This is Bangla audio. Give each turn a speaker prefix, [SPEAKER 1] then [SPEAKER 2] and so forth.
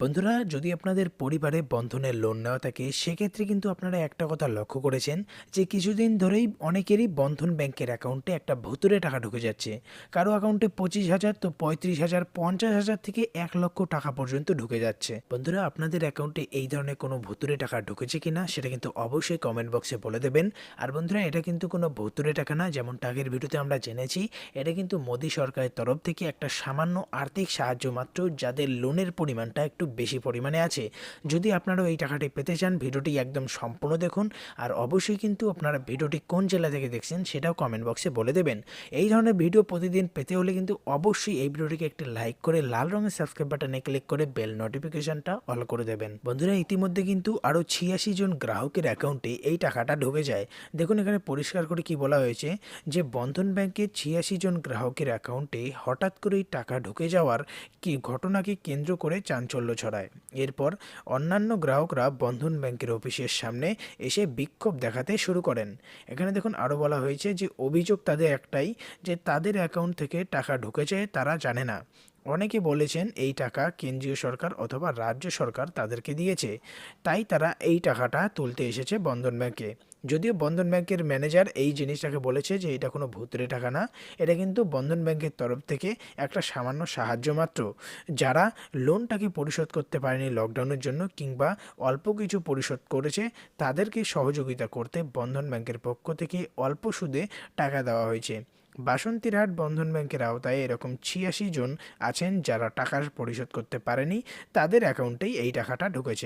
[SPEAKER 1] বন্ধুরা, যদি আপনাদের পরিবারে বন্ধনের লোন নেওয়া থাকে, সেক্ষেত্রে কিন্তু আপনারা একটা কথা লক্ষ্য করেছেন যে, কিছুদিন ধরেই অনেকেরই বন্ধন ব্যাংকের অ্যাকাউন্টে একটা ভুতুরে টাকা ঢুকে যাচ্ছে। কারও অ্যাকাউন্টে পঁচিশ হাজার, তো পঁয়ত্রিশ হাজার, পঞ্চাশ হাজার থেকে এক লক্ষ টাকা পর্যন্ত ঢুকে যাচ্ছে। বন্ধুরা, আপনাদের অ্যাকাউন্টে এই ধরনের কোনো ভুতুরে টাকা ঢুকেছে কিনা, সেটা কিন্তু অবশ্যই কমেন্ট বক্সে বলে দেবেন। আর বন্ধুরা, এটা কিন্তু কোনো ভুতুরে টাকা না যেমন টাকের ভিডিওতে আমরা জেনেছি, এটা কিন্তু মোদী সরকারের তরফ থেকে একটা সামান্য আর্থিক সাহায্য মাত্র, যাদের লোনের পরিমাণটা একটু বেশি পরিমাণে আছে। যদি আপনারাও এই টাকাটি পেতে চান, ভিডিওটি একদম সম্পূর্ণ দেখুন আর অবশ্যই কিন্তু আপনারা ভিডিওটি কোন জেলা থেকে দেখছেন সেটাও কমেন্ট বক্সে বলে দেবেন। এই ধরনের ভিডিও প্রতিদিন পেতে হলে কিন্তু অবশ্যই এই ভিডিওটিকে একটি লাইক করে লাল রঙের সাবস্ক্রাইব বাটনে ক্লিক করে বেল নোটিফিকেশনটা অল করে দেবেন। বন্ধুরা, ইতিমধ্যে কিন্তু আরও ছিয়াশি জন গ্রাহকের অ্যাকাউন্টে এই টাকাটা ঢুকে যায়। দেখুন এখানে পরিষ্কার করে কি বলা হয়েছে যে, বন্ধন ব্যাংকের ছিয়াশি জন গ্রাহকের অ্যাকাউন্টে হঠাৎ করেই টাকা ঢুকে যাওয়ার কি ঘটনাকে কেন্দ্র করে চাঞ্চল্য ছড়ায়। এরপর অন্যান্য গ্রাহকরা বন্ধন ব্যাংকের অফিসের সামনে এসে বিক্ষোভ দেখাতে শুরু করেন। এখানে দেখুন আরও বলা হয়েছে যে, অভিযোগ তাদের একটাই যে, তাদের অ্যাকাউন্ট থেকে টাকা ঢুকেছে তারা জানে না। অনেকে বলেছেন, এই টাকা কেন্দ্রীয় সরকার অথবা রাজ্য সরকার তাদেরকে দিয়েছে। তাই তারা এই টাকাটা তুলতে এসেছে বন্ধন ব্যাংকে। যদিও বন্ধন ব্যাংকের ম্যানেজার এই জিনিসটাকে বলেছে যে এটা কোনো ভূতরে টাকা না, এটা কিন্তু বন্ধন ব্যাংকের তরফ থেকে একটা সামান্য সাহায্য মাত্র। যারা লোনটাকে পরিশোধ করতে পারেনি লকডাউনের জন্য কিংবা অল্প কিছু পরিশোধ করেছে, তাদেরকে সহযোগিতা করতে বন্ধন ব্যাংকের পক্ষ থেকে অল্প সুদে টাকা দেওয়া হয়েছে। বাসন্তীরহাট বন্ধন ব্যাংকের আওতায় এরকম ছিয়াশি জন আছেন যারা টাকা পরিশোধ করতে পারেনি, তাদের অ্যাকাউন্টেই এই টাকাটা ঢুকেছে।